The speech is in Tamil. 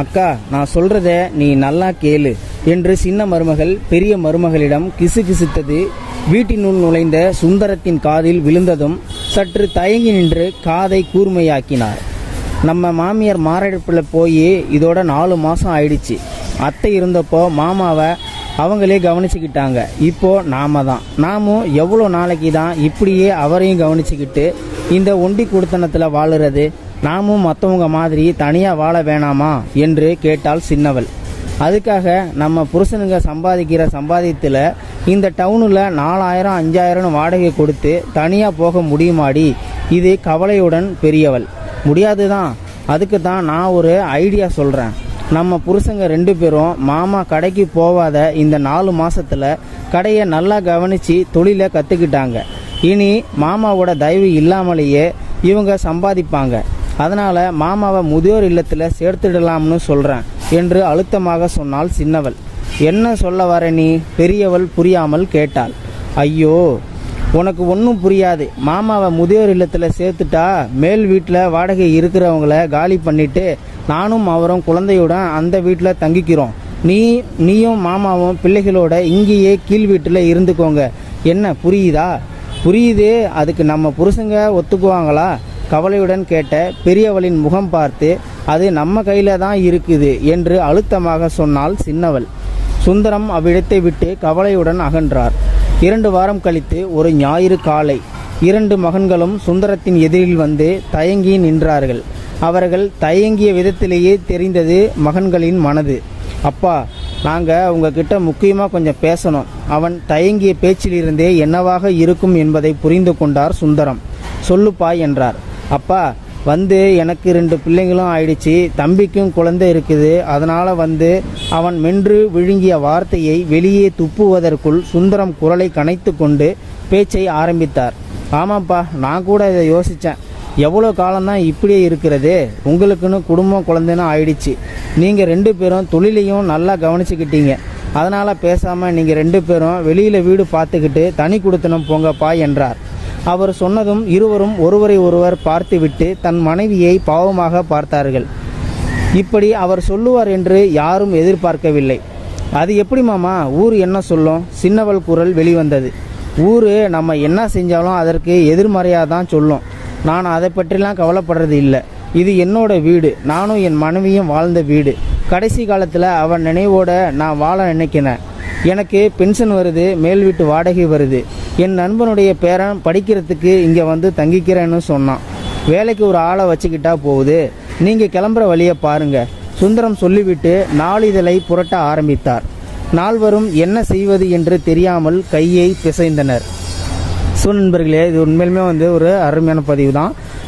அக்கா நான் சொல்றத நீ நல்லா கேளு என்று சின்ன மருமகள் பெரிய மருமகளிடம் கிசுகிசுத்தது. வீட்டினுள் நுழைந்த சுந்தரத்தின் காதில் விழுந்ததும் சற்று தயங்கி நின்று காதை கூர்மையாக்கினார். நம்ம மாமியார் மாரடைப்பில் போய் இதோட நாலு மாதம் ஆயிடுச்சு. அத்தை இருந்தப்போ மாமாவை அவங்களே கவனிச்சுக்கிட்டாங்க. இப்போ நாம தான். நாமும் எவ்வளோ நாளைக்கு தான் இப்படியே அவரையும் கவனிச்சுக்கிட்டு இந்த ஒண்டி குடுத்தனத்தில் வாழுறது நாமும் மற்றவங்க மாதிரி தனியாக வாழ வேணாமா என்று கேட்டாள் சின்னவள். அதுக்காக நம்ம புருஷனுங்க சம்பாதிக்கிற சம்பாதியத்தில் இந்த டவுனில் நாலாயிரம் அஞ்சாயிரம் வாடகை கொடுத்து தனியாக போக முடியுமாடி? இது கவலையுடன் பெரியவள். முடியாது தான் அதுக்கு தான் நான் ஒரு ஐடியா சொல்கிறேன் நம்ம புருஷங்க ரெண்டு பேரும் மாமா கடைக்கு போகாத இந்த நாலு மாதத்தில் கடையை நல்லா கவனித்து தொழிலை கற்றுக்கிட்டாங்க இனி மாமாவோட தயவு இல்லாமலேயே இவங்க சம்பாதிப்பாங்க. அதனால மாமாவை முதியோர் இல்லத்தில் சேர்த்துடலாம்னு சொல்கிறேன் என்று அழுத்தமாக சொன்னாள் சின்னவள். என்ன சொல்ல வர நீ? பெரியவள் புரியாமல் கேட்டாள். ஐயோ உனக்கு ஒன்றும் புரியாது. மாமாவை முதியோர் இல்லத்தில் சேர்த்துட்டா மேல் வீட்டில் வாடகை இருக்கிறவங்கள காலி பண்ணிட்டு நானும் அவரும் குழந்தையுடன் அந்த வீட்டில் தங்கிக்கிறோம். நீ நீயும் மாமாவும் பிள்ளைகளோட இங்கேயே கீழ் வீட்டில் இருந்துக்கோங்க. என்ன புரியுதா? புரியுது அதுக்கு நம்ம புருஷங்க ஒத்துக்குவாங்களா? கவலையுடன் கேட்ட பெரியவளின் முகம் பார்த்து அது நம்ம கையில தான் இருக்குது என்று அழுத்தமாக சொன்னாள் சின்னவள். சுந்தரம் அவ்விடத்தை விட்டு கவலையுடன் அகன்றார். இரண்டு வாரம் கழித்து ஒரு ஞாயிறு காலை இரண்டு மகன்களும் சுந்தரத்தின் எதிரில் வந்து தயங்கி நின்றார்கள். அவர்கள் தயங்கிய விதத்திலேயே தெரிந்தது மகன்களின் மனது. அப்பா நாங்கள் உங்ககிட்ட முக்கியமாக கொஞ்சம் பேசணும். அவன் தயங்கிய பேச்சிலிருந்தே என்னவாக இருக்கும் என்பதை புரிந்து கொண்டார் சுந்தரம். சொல்லுப்பா என்றார். அப்பா வந்து எனக்கு ரெண்டு பிள்ளைங்களும் ஆயிடுச்சு தம்பிக்கும் குழந்தை இருக்குது அதனால் வந்து அவன் மென்று விழுங்கிய வார்த்தையை வெளியே துப்புவதற்குள் சுந்தரம் குரலை கனைத்து கொண்டு பேச்சை ஆரம்பித்தார். ஆமாப்பா நான் கூட இதை யோசித்தேன் எவ்வளோ காலம்தான் இப்படியே இருக்கிறது? உங்களுக்குன்னு குடும்பம் குழந்தைன்னு ஆயிடுச்சு. நீங்கள் ரெண்டு பேரும் தொழிலையும் நல்லா கவனிச்சுக்கிட்டீங்க. அதனால் பேசாமல் நீங்கள் ரெண்டு பேரும் வெளியில் வீடு பார்த்துக்கிட்டு தனி கொடுத்தனும் போங்கப்பா என்றார். அவர் சொன்னதும் இருவரும் ஒருவரை ஒருவர் பார்த்துவிட்டு தன் மனைவியை பாவமாக பார்த்தார்கள். இப்படி அவர் சொல்லுவார் என்று யாரும் எதிர்பார்க்கவில்லை. அது எப்படி மாமா? ஊர் என்ன சொல்லும்? சின்னவள் குரல் வெளிவந்தது. ஊர் நம்ம என்ன செஞ்சாலும் அதற்கு எதிர்மறையாக தான் சொல்லும். நான் அதை பற்றிலாம் கவலைப்படுறது இல்லை. இது என்னோட வீடு. நானும் என் மனைவியும் வாழ்ந்த வீடு. கடைசி காலத்தில் அவன் நினைவோட நான் வாழ நினைக்கிறேன். எனக்கு பென்ஷன் வருது மேல் வீட்டு வாடகை வருது. என் நண்பனுடைய பேரன் படிக்கிறதுக்கு இங்கே வந்து தங்கிக்கிறேன்னு சொன்னான். வேலைக்கு ஒரு ஆளை வச்சுக்கிட்டா போகுது. நீங்கள் கிளம்புற வழியை பாருங்கள் சுந்தரம் சொல்லிவிட்டு நாளிதழை புரட்ட ஆரம்பித்தார். நால்வரும் என்ன செய்வது என்று தெரியாமல் கையை பிசைந்தனர். ஸோ நண்பர்களே இது உண்மையிலுமே வந்து ஒரு அருமையான பதிவு தான்